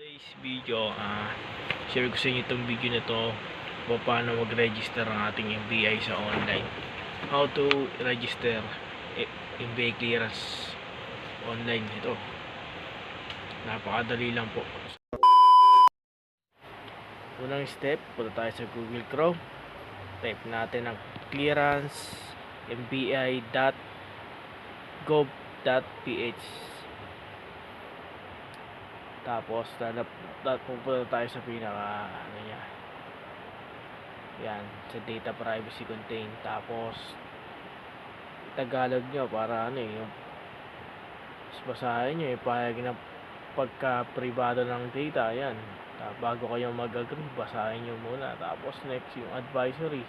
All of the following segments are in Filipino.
Today's video, ah, share ko sa inyo itong video na to paano mag-register ang ating MBI sa online. How to register eh, MBI clearance online ito. Napakadali lang po. Unang step, punta tayo sa Google Chrome. Type natin ang clearance mbi.gov.ph tapos, pupunta tayo sa pinaka, ano niya. Yan, sa data privacy contain. Tapos, Tagalog nyo para ano eh, yung basahin nyo eh, pahayag na pagka-privado ng data, yan. Bago kayo mag-agree, basahin nyo muna. Tapos, next, yung advisory.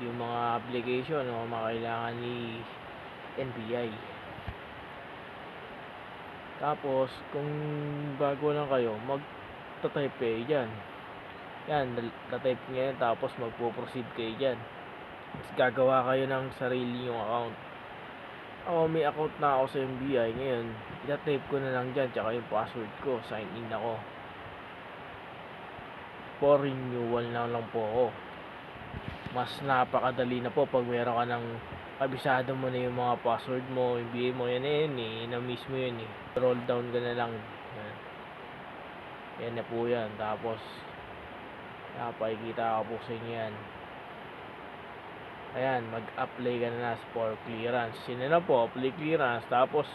Yung mga application o mga kailangan ni NBI. Tapos, kung bago lang kayo, mag-type kayo dyan. Yan, type nyo yan, tapos magpo-proceed kayo dyan. Tapos gagawa kayo ng sarili yung account. Ako, may account na ako sa MBI ngayon. Ita-type ko na lang dyan, tsaka yung password ko. Sign in ako. For renewal na lang po ako. Mas napakadali na po pag meron ka ng kabisado mo na yung mga password mo, ibigay mo yan eh, yun eh, na-miss yun eh. Roll down ka na lang. Yan. Yan na po yan. Tapos, napakikita ko po sa inyo yan. Ayan, mag-apply ka na na for clearance. Yun na po, apply clearance. Tapos,